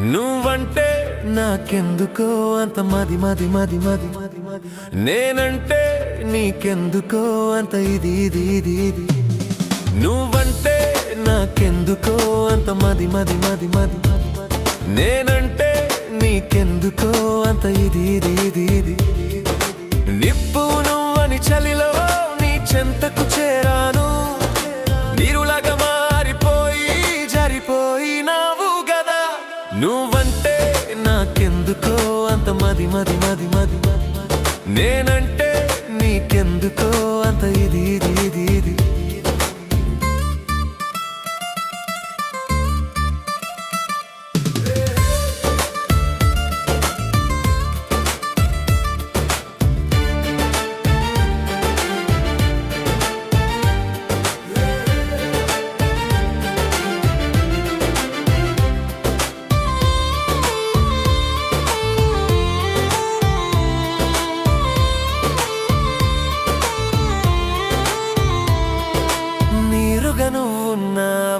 నువ్వంటే నాకెందుకో అంత మది మది మది మది మది మది. నేనంటే నీకెందుకో అంత ఇది ఇది ఇది ఇది. నువ్వంటే నాకెందుకో అంత మది మది మది మది మది మది. నేనంటే నీకెందుకో అంత ఇది ఇది ఇది ఇది. నిప్పు నువ్వని చలిలో నీ చెంతకు చేరాను. నీరులాగా మారిపోయి జరిపోయినావు గదా. నువ్వంటే నాకెందుకో అంత మది మది మది మది. మది మది. నేనంటే నీకెందుకో అంత ఇది ఇది ఇది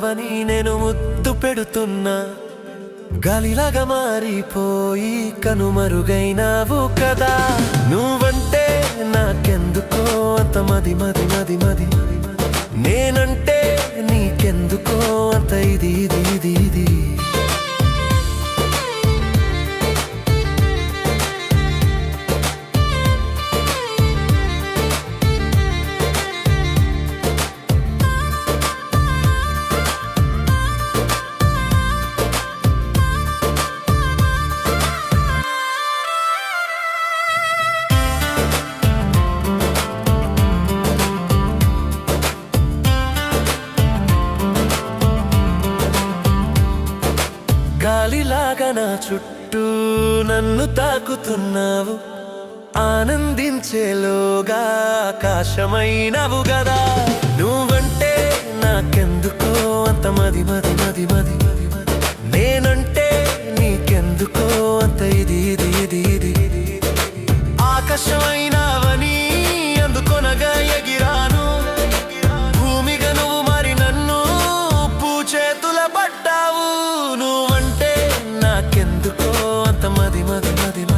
నువ్వున్నావని నేను ముద్దు పెడుతున్నా. గాలిలాగా మారిపోయి కనుమరుగైనావు కదా. నువ్వంటే నాకెందుకో అంత మది మది మది మది. నేనంటే నీకెందుకో అంత ఇది నా చుట్టూ నన్ను తాకుతున్నావు. ఆనందించేలోగా ఆకాశమైనవు గదా. Nadima, Nadima.